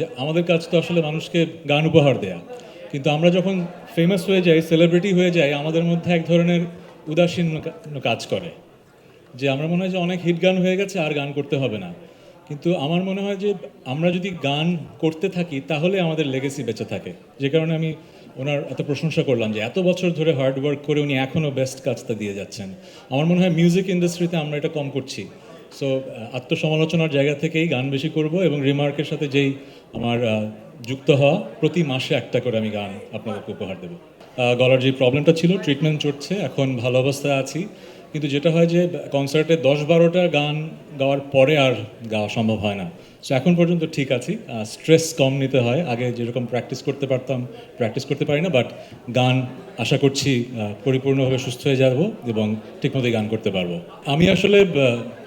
যে আমাদের কাজ তো আসলে মানুষকে গান উপহার দেয়া। কিন্তু আমরা যখন ফেমাস হয়ে যাই সেলিব্রিটি হয়ে যাই, আমাদের মধ্যে এক ধরনের উদাসীন কাজ করে। যে আমরা মনে হয় যে অনেক হিট গান হয়ে গেছে, আর গান করতে হবে না। কিন্তু আমার মনে হয় যে আমরা যদি গান করতে থাকি, তাহলে আমাদের লেগেসি বেঁচে থাকে। যে কারণে আমি ওনার এত প্রশংসা করলাম যে এত বছর ধরে হার্ড ওয়ার্ক করে উনি এখনও বেস্ট কাজটা দিয়ে যাচ্ছেন। আমার মনে হয় মিউজিক ইন্ডাস্ট্রিতে আমরা এটা কম করছি। সো আত্মসমালোচনার জায়গা থেকেই গান বেশি করব এবং রিমার্কের সাথে যেই আমার যুক্ত হওয়া প্রতি মাসে একটা করে আমি গান আপনাদেরকে উপহার দেবো। গলার যে প্রবলেমটা ছিল, ট্রিটমেন্ট চড়ছে, এখন ভালো অবস্থায় আছি। কিন্তু যেটা হয় যে, কনসার্টে দশ বারোটা গান গাওয়ার পরে আর গাওয়া সম্ভব হয় না। সো এখন পর্যন্ত ঠিক আছি। স্ট্রেস কম নিতে হয়। আগে যেরকম প্র্যাকটিস করতে পারতাম প্র্যাকটিস করতে পারি না বাট গান আশা করছি পরিপূর্ণভাবে সুস্থ হয়ে যাব এবং ঠিকমতোই গান করতে পারব। আমি আসলে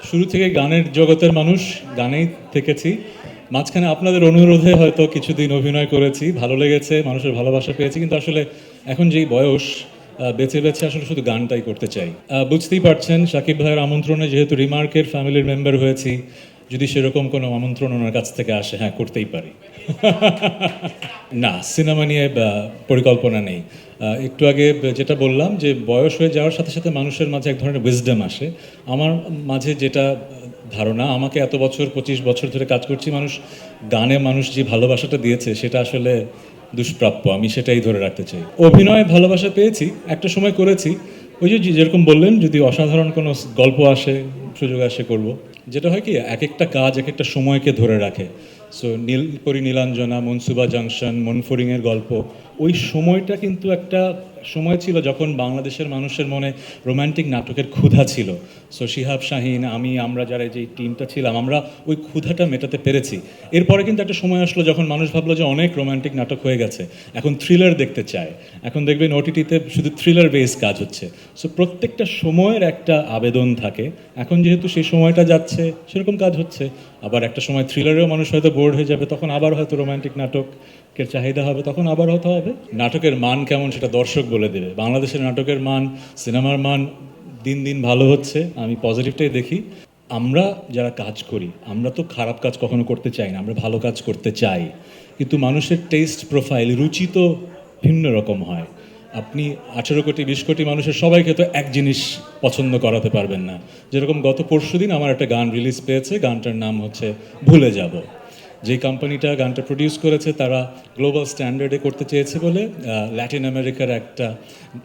শুরু থেকে গানের জগতের মানুষ, গানেই থেকেছি। মাঝখানে আপনাদের অনুরোধে হয়তো কিছুদিন অভিনয় করেছি, ভালো লেগেছে, মানুষের ভালোবাসা পেয়েছি, কিন্তু আসলে এখন যেই বয়স বেছে বেছে আসলে শুধু গানটাই করতে চাই। বুঝতেই পারছেন, সাকিব ভাইয়ের আমন্ত্রণে যেহেতু রিমার্কের ফ্যামিলির মেম্বার হয়েছি যদি সেরকম কোনো আমন্ত্রণ ওনার কাছ থেকে আসে হ্যাঁ করতেই পারি। না, সিনেমা নিয়ে পরিকল্পনা নেই। একটু আগে যেটা বললাম যে বয়স হয়ে যাওয়ার সাথে সাথে মানুষের মাঝে এক ধরনের উইজডম আসে। আমার মাঝে যেটা ধারণা, আমাকে এত বছর, পঁচিশ বছর ধরে কাজ করছি, মানুষ গানে মানুষ যে ভালোবাসাটা দিয়েছে, সেটা আসলে দুষ্প্রাপ্য। আমি সেটাই ধরে রাখতে চাই। অভিনয়ে ভালোবাসা পেয়েছি, একটা সময় করেছি। ওই যে যেরকম বললেন, যদি অসাধারণ কোনো গল্প আসে, সুযোগ আসে, করব। যেটা হয় কি এক একটা কাজ এক একটা সময়কে ধরে রাখে। সো নীলপরি নীলাঞ্জনা মনসুবা জাংশন মনফরিংয়ের গল্প, ওই সময়টা কিন্তু একটা সময় ছিল যখন বাংলাদেশের মানুষের মনে রোমান্টিক নাটকের ক্ষুধা ছিল। সো শিহাব শাহিন, আমি, আমরা যারা যে টিমটা ছিলাম, আমরা ওই ক্ষুধাটা মেটাতে পেরেছি। এরপরে কিন্তু একটা সময় আসলো যখন মানুষ ভাবলো যে অনেক রোমান্টিক নাটক হয়ে গেছে। এখন থ্রিলার দেখতে চায়। এখন দেখবেন ওটিটিতে শুধু থ্রিলার বেস কাজ হচ্ছে। সো প্রত্যেকটা সময়ের একটা আবেদন থাকে। এখন যেহেতু সেই সময়টা যাচ্ছে, সেরকম কাজ হচ্ছে। আবার একটা সময় থ্রিলারেও মানুষ হয়তো বোর্ড হয়ে যাবে, তখন আবার হয়তো রোমান্টিক নাটকের চাহিদা হবে, তখন আবার হতে হবে। নাটকের মান কেমন সেটা দর্শক বলে দেবে। বাংলাদেশের নাটকের মান, সিনেমার মান দিন দিন ভালো হচ্ছে, আমি পজিটিভটাই দেখি। আমরা যারা কাজ করি, আমরা তো খারাপ কাজ কখনো করতে চাই না, আমরা ভালো কাজ করতে চাই। কিন্তু মানুষের টেস্ট প্রোফাইল রুচি তো ভিন্ন রকম হয়। আপনি আঠেরো কোটি, বিশ কোটি মানুষের সবাইকে তো এক জিনিস পছন্দ করাতে পারবেন না। যেরকম গত পরশু দিন আমার একটা গান রিলিজ পেয়েছে, গানটার নাম হচ্ছে ভুলে যাব। যে কোম্পানিটা গানটা প্রডিউস করেছে, তারা গ্লোবাল স্ট্যান্ডার্ডে করতে চেয়েছে বলে ল্যাটিন আমেরিকার একটা,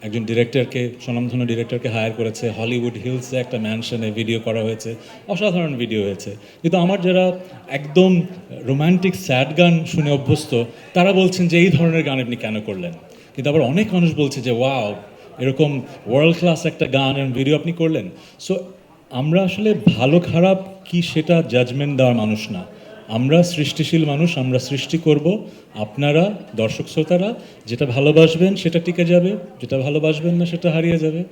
একজন ডিরেক্টরকে স্বনামধন্য ডিরেক্টরকে হায়ার করেছে। হলিউড হিলসে একটা ম্যানশনে ভিডিও করা হয়েছে। অসাধারণ ভিডিও হয়েছে। কিন্তু আমার যারা একদম রোমান্টিক স্যাড গান শুনে অভ্যস্ত, তারা বলছেন যে এই ধরনের গান আপনি কেন করলেন? কিন্তু আবার অনেক মানুষ বলছে যে ওয়াও এরকম ওয়ার্ল্ড ক্লাস একটা গান এবং ভিডিও আপনি করলেন। সো আমরা আসলে ভালো খারাপ কি সেটা জাজমেন্ট দেওয়ার মানুষ না। আমরা সৃষ্টিশীল মানুষ, আমরা সৃষ্টি করব। আপনারা, দর্শক শ্রোতারা, যেটা ভালোবাসবেন সেটা টিকে যাবে, যেটা ভালোবাসবেন না সেটা হারিয়ে যাবে।